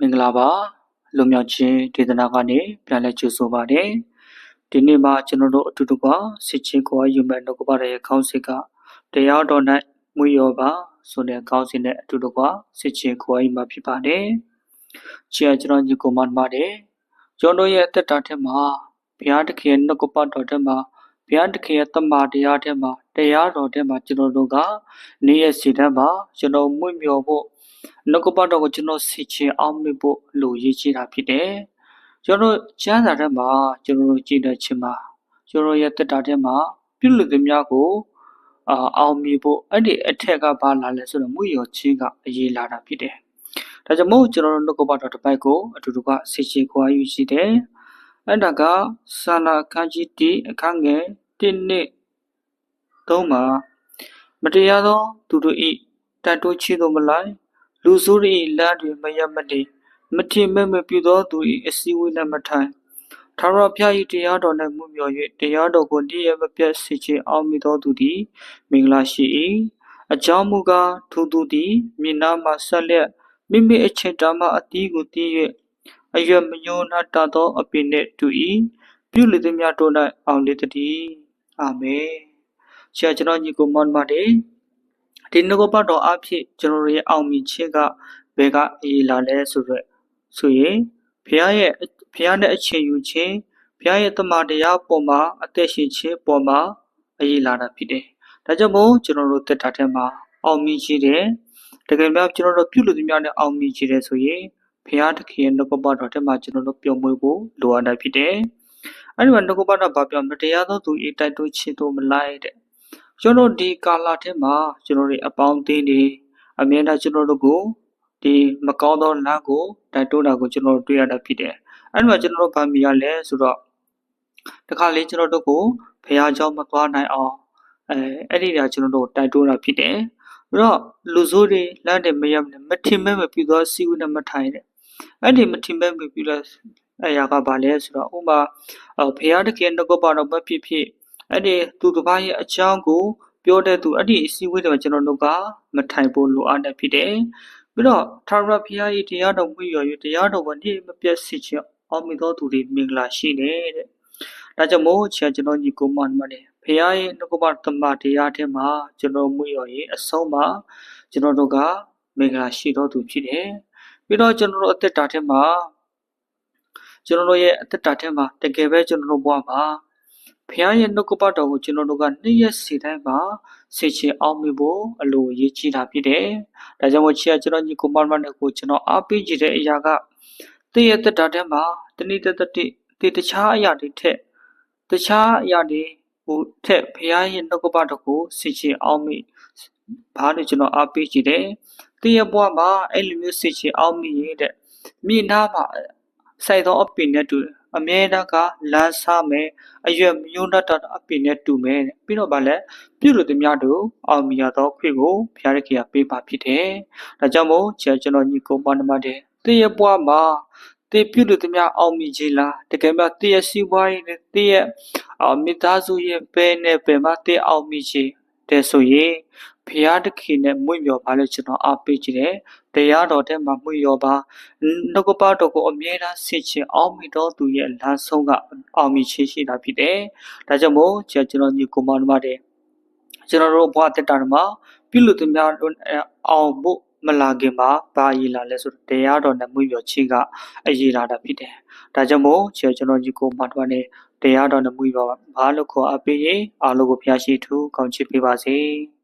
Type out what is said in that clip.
မင်္ဂလာပါလွန်မြောက်ခြင်းဒေသနာကနေပြန်လည်ကြိုဆိုပါတယ်ဒီနေ့မှာကျွန်တော်တို့အတူတူပါစစ်ချင်းကိုယူမဲ့နှုတ်ကပရဲ့ခေါင်းစဉ်ကတရားတော်၌မွေရောပါဆိုတဲ့ခေါင်းစဉ်နဲ့အတူတူပါစစ်ချင်းကိုယူမှာဖြစ်ပါတယ်ချီကျွန်တော်ညီကိုမန်ပါတယ်ကျွန်တော်ရဲ့အသက်တာထဲမှာဘုရားသခင်နှုတ်ကပတော်ထဲမှာ ဘုရားသခင်ရဲ့တမန်တရားထဲမှာတရားတော်ထဲမှာကျွန်တော်တို့ကနေ့ရက်စီတန်းမှာကျွန်တော်မွေ့မြော်ဖို့နှုတ်ကပတော်ကိုကျွန်တော်စီချင်အောင်မြင်ဖို့လိုရည်ကြီးတာဖြစ်တယ်ကျွန်တော်ကျမ်းစာထဲမှာကျွန်တော်တို့ကြည်တဲ့ချင်းမှာကျွန်တော်ရဲ့တက်တာထဲမှာပြုလုပ်သမျှကိုအာအောင်မြင်ဖို့အဲ့ဒီအထက်ကဘာလာလဲဆိုတော့မွေရောချင်းကအရေးလာတာဖြစ်တယ်ဒါကြောင့်မို့ကျွန်တော်တို့နှုတ်ကပတော်တစ်ပိုက်ကိုအတူတူကစီချင်ခွာယူရှိတယ်အဲ့ဒါကဆန္ဒခန်းကြီးတီအခန်းငယ် 1နှစ်3မှာမတရားသော သူတို့ဤတတ်တိုးချီသောမလိုက်လူဆိုး၏လမ်းတွင်မရမတည်မထင်မဲ့မပြုသောသူ၏အစည်းအဝေးလည်းမထိုင်ထာဝရဘုရား၏တရားတော်၌မှုမြော်၍တရားတော်ကိုတည်ရမပြတ်စေခြင်းအောင်မိသောသူသည်မင်္ဂလာရှိ၏အကြောင်းမူကားထိုသူသည်မြေနားမှဆက်လက်မိမိအချိန်တမှအသီးကိုတည်၍အရွယ်မညိုနာတသောအပင်နှင့်တူ၏ပြုလေသည်များတို့၌အောင်လေတည်း အာမင်ဆရာကျွန်တော်ညီကိုမောင်ပါတယ်ဒီနှုတ်ကပတော်အဖြစ်ကျွန်တော်ရဲ့အောင်မြင်ခြင်းကဘယ်ကအရေးလာလဲဆိုတော့ဆိုရင်ဘုရားရဲ့ဘုရားနဲ့အချိန်ယူခြင်းဘုရားရဲ့တမန်တရားပေါ်မှာအသက်ရှင်ခြင်းပေါ်မှာအရေးလာတာဖြစ်တယ်။ဒါကြောင့်မို့ကျွန်တော်တို့တက်တာထဲမှာအောင်မြင်ခြင်းတယ်တကယ်များကျွန်တော်တို့ပြုလို့သူများနဲ့အောင်မြင်ခြင်းတယ်ဆိုရင်ဘုရားသခင်ရဲ့နှုတ်ကပတော်ထဲမှာကျွန်တော်တို့ပျော်မွေ့ဖို့လိုအပ်တာဖြစ်တယ်။ အဲဒီမှာနှုတ်ကပတော်ဘာပြောမတရားသောသူဤတိုက်တွန်းခြင်းတို့မလိုက်တဲ့ကျွန်တော်ဒီကာလထဲမှာကျွန်တော်တို့အပေါင်းအသင်းတွေအမြဲတမ်းကျွန်တော်တို့ကိုဒီမကောင်းသောလမ်းကိုတိုက်တွန်းတာကိုကျွန်တော်တို့တွေ့ရတာဖြစ်တယ်။အဲဒီမှာကျွန်တော်တို့ဗာမီရလဲဆိုတော့တခါလေးကျွန်တော်တို့ကိုဖះเจ้าမသွားနိုင်အောင်အဲအဲ့ဒီကကျွန်တော်တို့တိုက်တွန်းတာဖြစ်တယ်။ပြီးတော့လူဆိုးတွေလမ်းတွေမရမထင်မဲ့မပြသောစီဝနဲ့မထိုင်တဲ့အဲ့ဒီမထင်မဲ့မပြလို့ အရာကဘာလဲဆိုတော့ဥမာဖះတခင်တော့ဘာတော့မဖြစ်ဖြစ်အဲ့ဒီသူတစ်ပါးရဲ့အကြောင်းကို ပြောတဲ့သူအဲ့ဒီအစည်းအဝေးတွေမှာကျွန်တော်တို့ကမထိုင်ဖို့လိုအပ်တယ်ဖြစ်တယ်ပြီးတော့ထာဝရဘုရား၏တရားတော်မူရ၍တရားတော်ကိုနေ့မပြတ်စေခြင်းအောင်မြင်သောသူတွေမင်္ဂလာရှိတယ်တဲ့ဒါကြောင့်မို့ဆရာကျွန်တော်ညီကိုမန်မနဲ့ဘုရားရဲ့နှုတ်ကပတမတရားထဲမှာကျွန်တော်မူရ၍အဆုံးမှာကျွန်တော်တို့ကမင်္ဂလာရှိတော်သူဖြစ်တယ်ပြီးတော့ကျွန်တော်တို့အသက်တာထဲမှာ ကျွန်တော်တို့ရဲ့အသက်တာထဲမှာတကယ်ပဲကျွန်တော်တို့ဘဝမှာဖခင်ရဲ့နှုတ်ကပတ်တော်ကိုကျွန်တော်တို့ကနေ့ရက်စီတိုင်းမှာစေချင်အောင်မြင်ဖို့အလိုရေးကြီးတာဖြစ်တယ်။ဒါကြောင့်မို့ချီကကျွန်တော်ညီကိုမမနဲ့ကိုကျွန်တော်အားပေးကြည့်တဲ့အရာကတည့်ရဲ့တက်တာထဲမှာတဏိတတတိတတခြားအရာတွေထက်တခြားအရာတွေဟိုထက်ဖခင်ရဲ့နှုတ်ကပတ်တော်ကိုစေချင်အောင်မြင်ဘာလို့ကျွန်တော်အားပေးကြည့်တယ်။တည့်ရဲ့ဘဝမှာအဲ့လိုမျိုးစေချင်အောင်မြင်ရတဲ့မိနာမှာ စိုက်သောအပင်နဲ့တူတယ်အမြဲတမ်းကလမ်းစားမယ်အရွယ်မျိုးနှတ်တာအပင်နဲ့တူမယ်ပြီးတော့ဗာလဲပြုလို့သည်များတို့အောင်မြင်သောခွင့်ကိုဘုရားရခင်ကပေးပါဖြစ်တယ်ဒါကြောင့်မို့ကျွန်တော်ညီကိုပန်နမတဲ့တည့်ရပွားမှာတည်ပြုလို့သည်များအောင်မြင်ခြင်းလားတကယ်မှတည့်ရစီးပွားရေးနဲ့တည့်ရမိသားစုရဲ့ပဲနဲ့ပဲမှာတည့်အောင်မြင်ခြင်း တဲ့ဆိုရင်ဖျားတခင်နဲ့မွင့်မြော်ပါလို့ကျွန်တော်အားပေးကြတယ်တရားတော်ထဲမှာမွင့်ရောပါနှုတ်ကပတော်ကိုအမြဲတမ်းဆင်ခြင်အောင်မိတော်သူရဲ့လမ်းဆုံးကအောင်မြင်ခြင်းရှိတာဖြစ်တယ်ဒါကြောင့်မို့ကျွန်တော်ညီကိုမောင်မတဲ့ကျွန်တော်တို့ဘဝတက်တာမှာပြုလို့သူများအောင်ဖို့မလာခင်မှာဘာရည်လာလဲဆိုတော့တရားတော်နဲ့မွေးပြောခြင်းကအရေးလာတာဖြစ်တယ်။ဒါကြောင့်မို့ကျွန်တော်ညီကိုမတော်နဲ့ တရားတော်နဲ့မွေးပြောဘာလို့ခေါ်အပ်ပေးရင်အားလုံးကိုဖျားရှိထူကောင်းချစ်ပေးပါစေ။